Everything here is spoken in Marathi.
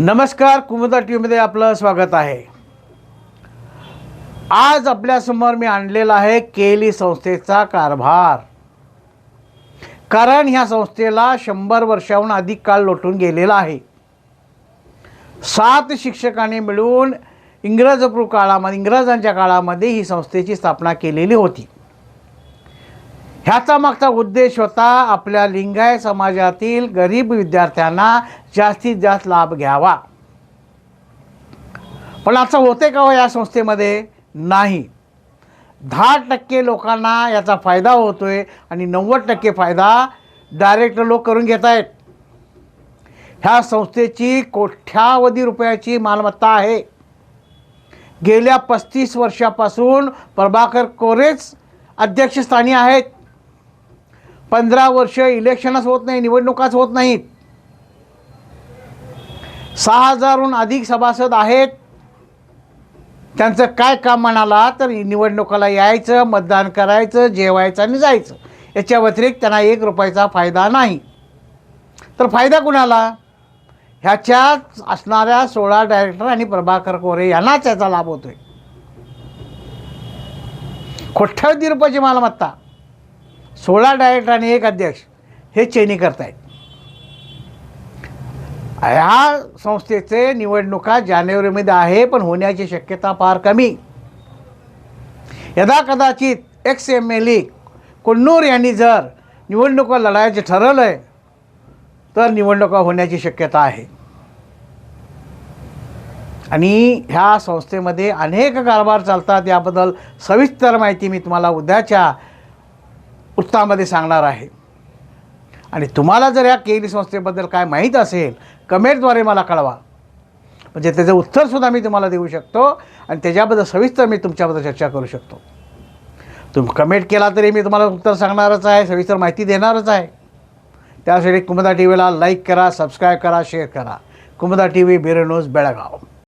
नमस्कार कुमुदा टी व्हीमध्ये आपलं स्वागत आहे. आज आपल्यासमोर मी आणलेला आहे केली संस्थेचा कारभार. कारण ह्या संस्थेला शंभर वर्षाहून अधिक काळ लोटून गेलेला आहे. सात शिक्षकांनी मिळून इंग्रजपूर काळामध्ये इंग्रजांच्या काळामध्ये ही संस्थेची स्थापना केलेली होती. ह्याचा मागचा उद्देश होता आपल्या लिंगायत समाजातील गरीब विद्यार्थ्यांना जास्तीत जास्त लाभ घ्यावा. पण असं होते का हो या संस्थेमध्ये? नाही. दहा टक्के लोकांना याचा फायदा होतो आहे आणि नव्वद टक्के फायदा डायरेक्ट लोक करून घेत आहेत. ह्या संस्थेची कोठ्यावधी रुपयाची मालमत्ता आहे. गेल्या पस्तीस वर्षापासून प्रभाकर कोरेच अध्यक्षस्थानी आहेत. पंधरा वर्ष इलेक्शनच होत नाही निवडणुकाच होत नाहीत. सहा हजारहून अधिक सभासद आहेत. त्यांचं काय काम म्हणाला तर निवडणुकाला यायचं मतदान करायचं जेवायचं आणि जायचं. याच्या व्यतिरिक्त त्यांना एक रुपयाचा फायदा नाही. तर फायदा कुणाला? ह्याच्यात असणाऱ्या सोळा डायरेक्टर आणि प्रभाकर कोरे यांनाच याचा लाभ होतोय. कोट्यावधी रुपयाची मालमत्ता? सोळा डायरेक्टर आणि एक अध्यक्ष हे चेनी करतायत. ह्या संस्थेचे निवडणुका जानेवारीमध्ये आहे पण होण्याची शक्यता फार कमी. यदा कदाचित ex M L E Kunnur यांनी जर निवडणुका लढायचे ठरवलं आहे तर निवडणुका होण्याची शक्यता आहे. आणि ह्या संस्थेमध्ये अनेक कारभार चालतात याबद्दल सविस्तर माहिती मी तुम्हाला उद्याच्या वृत्तामध्ये सांगणार आहे. आणि तुम्हाला जर या केली संस्थेबद्दल काय माहीत असेल कमेंटद्वारे मला कळवा. म्हणजे त्याचं उत्तरसुद्धा मी तुम्हाला देऊ शकतो आणि त्याच्याबद्दल सविस्तर मी तुमच्याबद्दल चर्चा करू शकतो. तुम्ही कमेंट केला तरी मी तुम्हाला उत्तर सांगणारच आहे सविस्तर माहिती देणारच आहे. त्यासाठी कुमुदा टी व्हीला लाईक करा सबस्क्राईब करा शेअर करा. Kumuda T V bureau news Belgaum.